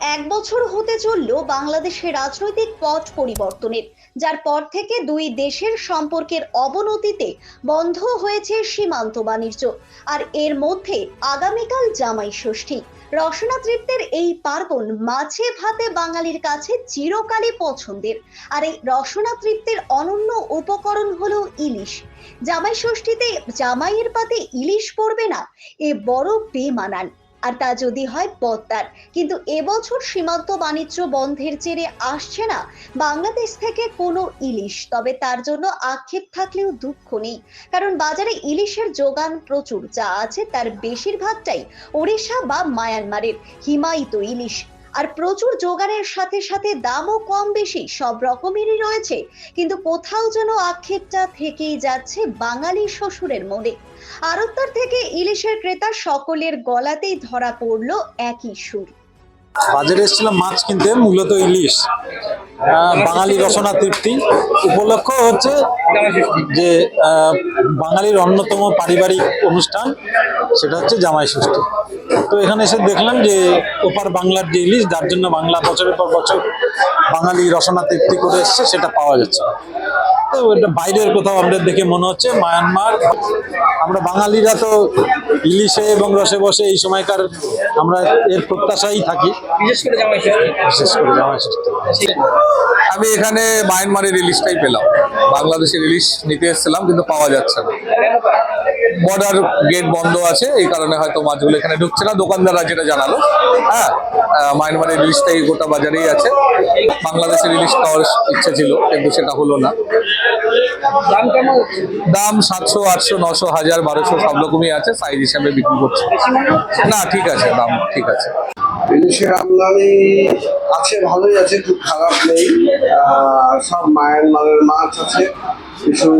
এক বছর হতে চলল বাংলাদেশের রাজনৈতিক পট পরিবর্তনের, যার পর থেকে দুই দেশের সম্পর্কের অবনতিতে বন্ধ হয়েছে সীমান্ত বাণিজ্য। আর এর মধ্যে আগামীকাল জামাই ষষ্ঠী। রসনা তৃপ্তের এই পার্বণ মাছে ভাতে বাঙালির কাছে চিরকালই পছন্দের। আর এই রসনা তৃপ্তের অনন্য উপকরণ হলো ইলিশ। জামাই ষষ্ঠীতে জামাইয়ের পাতে ইলিশ পড়বে না, এ বড় বেমানান। আর তা যদি হয় পদ্মার। কিন্তু এবছর সীমান্ত বাণিজ্য বন্ধের জেরে আসছে না বাংলাদেশ থেকে কোনো ইলিশ। তবে তার জন্য আক্ষেপ থাকলেও দুঃখ নেই। কারণ বাজারে ইলিশের যোগান প্রচুর। যা আছে তার বেশিরভাগটাই ওড়িশা বা মায়ানমারের। হিমায়িত ইলিশ আর প্রচুর জোগাড়ের সাথে সাথে দামও কম বেশি, সব রকমেরই রয়েছে। কিন্তু কোথাও যেন আক্ষেপটা থেকেই যাচ্ছে বাঙালি শ্বশুরের মনে। আরত্তর থেকে ইলিশের ক্রেতা সকলের গলাতেই ধরা পড়ল একই সুর। বাজারে এসেছিলাম মাছ কিনতে, মূলত ইলিশ। বাঙালি রচনা তৃপ্তি উপলক্ষ হচ্ছে যে বাঙালির অন্যতম পারিবারিক অনুষ্ঠান, সেটা হচ্ছে জামাই ষষ্ঠী। তো এখানে এসে দেখলাম যে, ওপার বাংলার যে ইলিশ, যার জন্য বাংলা বছরের পর বছর বাঙালি রচনা তৃপ্তি করে এসছে, সেটা পাওয়া যাচ্ছে। এটা বাইরের কোথাও আমাদের দেখে মনে হচ্ছে মায়ানমার। আমরা বাঙালিরা তো ইলিশে এবং রসে বসে এই সময়কার আমরা এর প্রত্যাশাই থাকি। বিশেষ করে বিশেষ করে জামাই আমি এখানে মায়ানমারের ইলিশটাই পেলাম। বাংলাদেশের ইলিশ নিতে এসেছিলাম কিন্তু পাওয়া যাচ্ছে না। বর্ডার গেট বন্ধ আছে এই কারণে হয়তো মাছগুলো এখানে ঢুকছে না। দোকানদাররা যেটা জানালো হ্যাঁ মায়ানমারের মায়ানমারের ইলিশটাই গোটা বাজারেই আছে। বাংলাদেশের ইলিশ খাওয়ার ইচ্ছা ছিল কিন্তু সেটা হলো না। দাম সাতশো আটশো নশো হাজার বারোশো সব রকমই আছে সাইজ হিসাবে বিক্রি করছে। না ঠিক আছে দাম ঠিক আছে। ইলিশের আমদানি আছে ভালোই আছে খুব খারাপ নেই। সব মায়ানমারের মাছ আছে। কিছু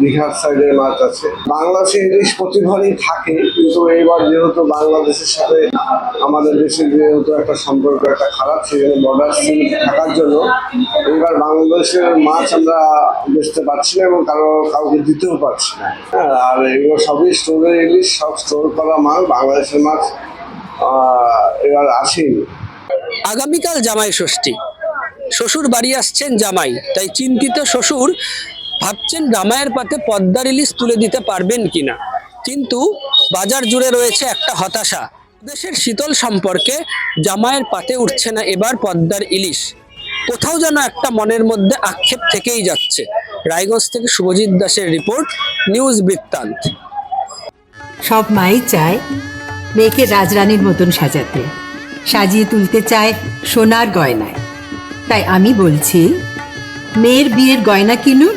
দীঘার সাইডের মাছ আছে। বাংলাদেশে ইলিশ প্রতিবারই থাকে, কিন্তু এইবার যেহেতু বাংলাদেশের সাথে আমাদের দেশের যেহেতু একটা সম্পর্ক একটা খারাপ ছিল বর্ডার সিল থাকার জন্য এইবার বাংলাদেশের মাছ আমরা বেচতে পারছি না এবং কারও, কাউকে দিতেও পারছি না। হ্যাঁ আর এগুলো সবই স্টোরের ইলিশ সব স্টোর করা মাল, বাংলাদেশের মাছ এবার আসেনি আগামীকাল জামাই ষষ্ঠী। শ্বশুর বাড়ি আসছেন জামাই, তাই চিন্তিত শ্বশুর ভাবছেন জামাইয়ের পাতে পদ্মার ইলিশ তুলে দিতে পারবেন কিনা। কিন্তু বাজার জুড়ে রয়েছে একটা হতাশা। দেশের শীতল সম্পর্কে জামায়ের পাতে উঠছে না এবার পদ্মার ইলিশ কোথাও যেন একটা মনের মধ্যে আক্ষেপ থেকেই যাচ্ছে। রায়গঞ্জ থেকে শুভজিৎ দাসের রিপোর্ট, নিউজ বৃত্তান্ত। সব মাই চায় মেয়েকে রাজরানীর মতন সাজাতে। সাজিয়ে তুলতে চায় সোনার গয়নায়। তাই আমি বলছি, মেয়ের বিয়ের গয়না কিনুন